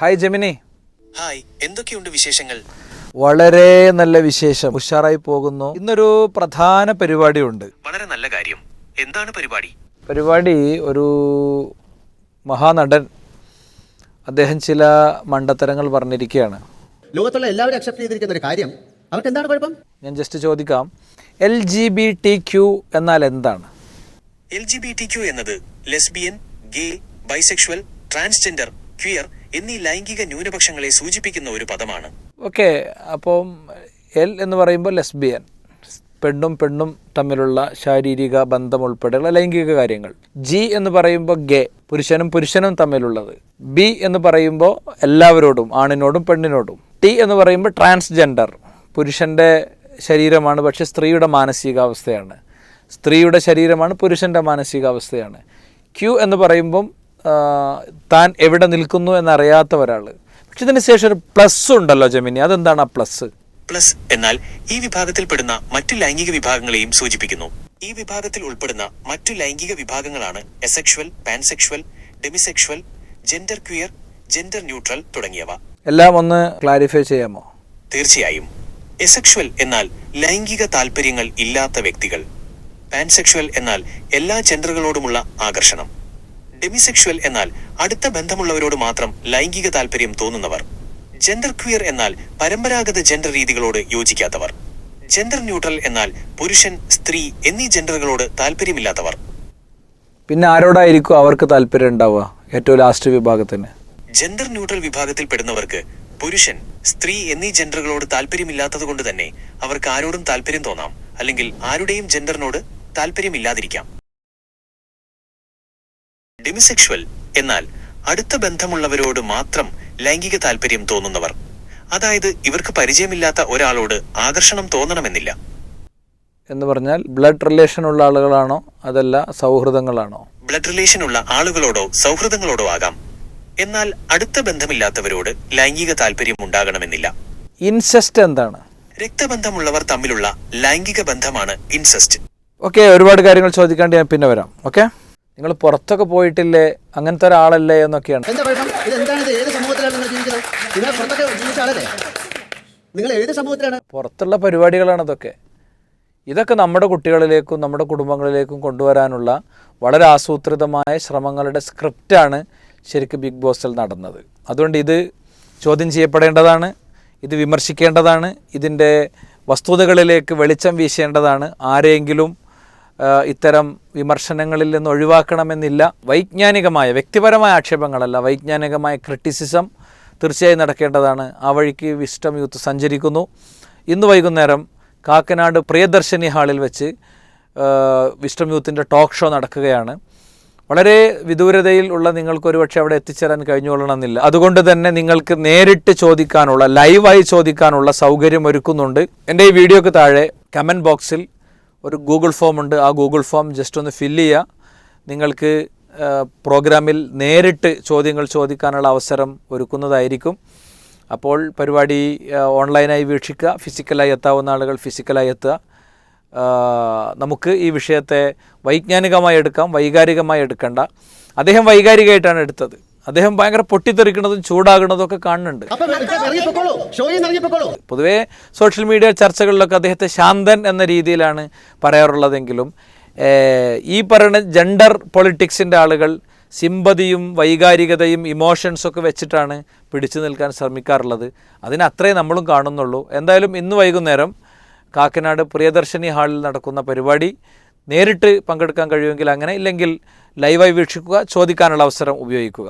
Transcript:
Hi Gemini hi എന്തൊക്കെയുണ്ട് വിശേഷങ്ങൾ? വളരെ നല്ല വിശേഷം. ഉഷാറായി പോകുന്നു. ഇന്നൊരു പ്രധാന പരിപാടി ഉണ്ട് വളരെ നല്ല കാര്യം. എന്താണ് പരിപാടി? പരിപാടി ഒരു മഹാനടൻ അദ്ദേഹം ചില മണ്ടത്തരങ്ങൾ പറഞ്ഞിരിക്കുകയാണ്. ലോകത്തുള്ള എല്ലാവരും അക്സെപ്റ്റ് ചെയ്തിരിക്കുന്ന ഒരു കാര്യം. അവർക്ക് എന്താണ് കുഴപ്പം? ഞാൻ ജസ്റ്റ് ചോദിക്കാം. L G B T Q എന്നാൽ എന്താണ്? L G B T Q എന്നത് lesbian gay bisexual transgender queer എന്നീ ലൈംഗിക ന്യൂനപക്ഷങ്ങളെ സൂചിപ്പിക്കുന്ന ഒരു പദമാണ്. ഓക്കെ അപ്പം എൽ എന്ന് പറയുമ്പോൾ ലെസ്ബിയൻ. പെണ്ണും പെണ്ണും തമ്മിലുള്ള ശാരീരിക ബന്ധം ഉൾപ്പെടെയുള്ള ലൈംഗിക കാര്യങ്ങൾ. ജി എന്ന് പറയുമ്പോൾ ഗേ പുരുഷനും പുരുഷനും തമ്മിലുള്ളത്. ബി എന്ന് പറയുമ്പോൾ എല്ലാവരോടും ആണിനോടും പെണ്ണിനോടും. ടി എന്ന് പറയുമ്പോൾ ട്രാൻസ്ജെൻഡർ പുരുഷന്റെ ശരീരമാണ് പക്ഷെ സ്ത്രീയുടെ മാനസികാവസ്ഥയാണ്. സ്ത്രീയുടെ ശരീരമാണ് പുരുഷന്റെ മാനസികാവസ്ഥയാണ്. ക്യു എന്ന് പറയുമ്പം താൻ എവിടെ നിൽക്കുന്നു എന്നറിയാത്ത ഒരാൾ പക്ഷെ ഇതിന് ശേഷം ഒരു പ്ലസ് ഉണ്ടല്ലോ ജമിനി. അതെന്താണ് ആ പ്ലസ് പ്ലസ് എന്നാൽ ഈ വിഭാഗത്തിൽപ്പെടുന്ന മറ്റു ലൈംഗിക വിഭാഗങ്ങളെയും സൂചിപ്പിക്കുന്നു. ഈ വിഭാഗത്തിൽ ഉൾപ്പെടുന്ന മറ്റു ലൈംഗിക വിഭാഗങ്ങളാണ് asexual pansexual demisexual gender queer gender neutral തുടങ്ങിയവ. എല്ലാം ഒന്ന് ക്ലാരിഫൈ ചെയ്യാമോ? തീർച്ചയായും. എസെക്ഷൽ എന്നാൽ ലൈംഗിക താല്പര്യങ്ങൾ ഇല്ലാത്ത വ്യക്തികൾ. പാൻസെക്ഷൽ എന്നാൽ എല്ലാ ജെൻഡറുകളോടുമുള്ള ആകർഷണം. ഡെമിസെക്ഷുവൽ എന്നാൽ അടുത്ത ബന്ധമുള്ളവരോട് മാത്രം ലൈംഗിക താല്പര്യം തോന്നുന്നവർ. ജെൻഡർ ക്വിയർ എന്നാൽ പരമ്പരാഗത ജെൻഡർ രീതികളോട് യോജിക്കാത്തവർ. ജെൻഡർ ന്യൂട്രൽ എന്നാൽ പുരുഷൻ സ്ത്രീ എന്നീ ജെൻഡറുകളോട് താല്പര്യമില്ലാത്തവർ പിന്നെ ആരോടായിരിക്കും അവർക്ക് താല്പര്യം ഉണ്ടാവുക ഏറ്റവും ലാസ്റ്റ് വിഭാഗത്തിന്? ജെൻഡർ ന്യൂട്രൽ വിഭാഗത്തിൽ പെടുന്നവർക്ക് പുരുഷൻ സ്ത്രീ എന്നീ ജെൻഡറുകളോട് താല്പര്യമില്ലാത്തത് കൊണ്ട് തന്നെ അവർക്ക് ആരോടും താല്പര്യം തോന്നാം. അല്ലെങ്കിൽ ആരുടെയും ജെൻഡറിനോട് താല്പര്യമില്ലാതിരിക്കാം ഡെമിസെക്ഷുവൽ എന്നാൽ അടുത്ത ബന്ധമുള്ളവരോട് മാത്രം ലൈംഗിക താല്പര്യം തോന്നുന്നവർ. അതായത് ഇവർക്ക് പരിചയമില്ലാത്ത ഒരാളോട് ആകർഷണം തോന്നണമെന്നില്ല. എന്ന് പറഞ്ഞാൽ ബ്ലഡ് റിലേഷൻ ഉള്ള ആളുകളാണോ? അതല്ല സൗഹൃദങ്ങളാണോ? ബ്ലഡ് റിലേഷൻ ഉള്ള ആളുകളോടോ സൗഹൃദങ്ങളോടോ ആകാം. എന്നാൽ അടുത്ത ബന്ധമില്ലാത്തവരോട് ലൈംഗിക താല്പര്യം ഉണ്ടാകണമെന്നില്ല. ഇൻസെസ്റ്റ് എന്താണ്? രക്തബന്ധമുള്ളവർ തമ്മിലുള്ള ലൈംഗിക ബന്ധമാണ് ഇൻസെസ്റ്റ് ഓക്കെ ഒരുപാട് കാര്യങ്ങൾ ചോദിക്കാണ്ട് ഞാൻ പിന്നെ വരാം. ഓക്കെ നിങ്ങൾ പുറത്തൊക്കെ പോയിട്ടില്ലേ? അങ്ങനത്തെ ഒരാളല്ലേ എന്നൊക്കെയാണ്. എന്താ കുഴപ്പം? ഇത് എന്താണ് ഇത്? ഏത് സമൂഹത്തിലാണ് നിങ്ങൾ ജീവിക്കുന്നത്? നിങ്ങൾ പുറത്തൊക്കെ ജീവിച്ച ആളല്ലേ? നിങ്ങൾ ഏത് സമൂഹത്തിലാണ്? പുറത്തുള്ള പരിപാടികളാണ് ഇതൊക്കെ. ഇതൊക്കെ നമ്മുടെ കുട്ടികളിലേക്കും നമ്മുടെ കുടുംബങ്ങളിലേക്കും കൊണ്ടുവരാനുള്ള വളരെ ആസൂത്രിതമായ ശ്രമങ്ങളുടെ സ്ക്രിപ്റ്റാണ് ശരിക്കും ബിഗ് ബോസിൽ നടന്നത്. അതുകൊണ്ട് ഇത് ചോദ്യം ചെയ്യപ്പെടേണ്ടതാണ് ഇത് വിമർശിക്കേണ്ടതാണ് ഇതിന്റെ വസ്തുതകളിലേക്ക് വെളിച്ചം വീശേണ്ടതാണ് ആരെയെങ്കിലും ഇത്തരം വിമർശനങ്ങളിൽ നിന്ന് ഒഴിവാക്കണമെന്നില്ല. വൈജ്ഞാനികമായ വ്യക്തിപരമായ ആക്ഷേപങ്ങളല്ല. വൈജ്ഞാനികമായ ക്രിറ്റിസിസം തീർച്ചയായും നടക്കേണ്ടതാണ്. ആ വഴിക്ക് വിസ്റ്റം യൂത്ത് സഞ്ചരിക്കുന്നു. ഇന്ന് വൈകുന്നേരം കാക്കനാട് പ്രിയദർശിനി ഹാളിൽ വെച്ച് വിസ്റ്റം യൂത്തിന്റെ ടോക്ക് ഷോ നടക്കുകയാണ്. വളരെ വിദൂരതയിൽ ഉള്ള നിങ്ങൾക്ക് ഒരുപക്ഷെ അവിടെ എത്തിച്ചേരാൻ കഴിഞ്ഞുകൊള്ളണമെന്നില്ല. അതുകൊണ്ട് തന്നെ നിങ്ങൾക്ക് നേരിട്ട് ചോദിക്കാനുള്ള ലൈവായി ചോദിക്കാനുള്ള സൗകര്യം ഒരുക്കുന്നുണ്ട് എന്റെ ഈ വീഡിയോക്ക് താഴെ കമന്റ് ബോക്സിൽ ഒരു ഗൂഗിൾ ഫോം ഉണ്ട്. ആ ഗൂഗിൾ ഫോം ജസ്റ്റ് ഒന്ന് ഫില്ല് ചെയ്യുക. നിങ്ങൾക്ക് പ്രോഗ്രാമിൽ നേരിട്ട് ചോദ്യങ്ങൾ ചോദിക്കാനുള്ള അവസരം ഒരുക്കുന്നതായിരിക്കും. അപ്പോൾ പരിപാടി ഓൺലൈനായി വീക്ഷിക്കുക. ഫിസിക്കലായി എത്താവുന്ന ആളുകൾ ഫിസിക്കലായി എത്തുക. നമുക്ക് ഈ വിഷയത്തെ വൈജ്ഞാനികമായി എടുക്കാം. വൈകാരികമായി എടുക്കേണ്ട. അദ്ദേഹം വൈകാരികമായിട്ടാണ് എടുത്തത്. അദ്ദേഹം ഭയങ്കര പൊട്ടിത്തെറിക്കുന്നതും ചൂടാകുന്നതും ഒക്കെ കാണുന്നുണ്ട്. പൊതുവേ സോഷ്യൽ മീഡിയ ചർച്ചകളിലൊക്കെ അദ്ദേഹത്തെ ശാന്തൻ എന്ന രീതിയിലാണ് പറയാറുള്ളതെങ്കിലും ഈ പറയുന്ന ജെൻഡർ പൊളിറ്റിക്സിന്റെ ആളുകൾ സിമ്പതിയും വൈകാരികതയും ഇമോഷൻസൊക്കെ വെച്ചിട്ടാണ് പിടിച്ചു നിൽക്കാൻ ശ്രമിക്കാറുള്ളത്. അതിന് അത്രേ നമ്മളും കാണുന്നുള്ളൂ. എന്തായാലും ഇന്ന് വൈകുന്നേരം കാക്കനാട് പ്രിയദർശിനി ഹാളിൽ നടക്കുന്ന പരിപാടി നേരിട്ട് പങ്കെടുക്കാൻ കഴിയുമെങ്കിൽ അങ്ങനെ ഇല്ലെങ്കിൽ ലൈവായി വീക്ഷിക്കുക ചോദിക്കാനുള്ള അവസരം ഉപയോഗിക്കുക.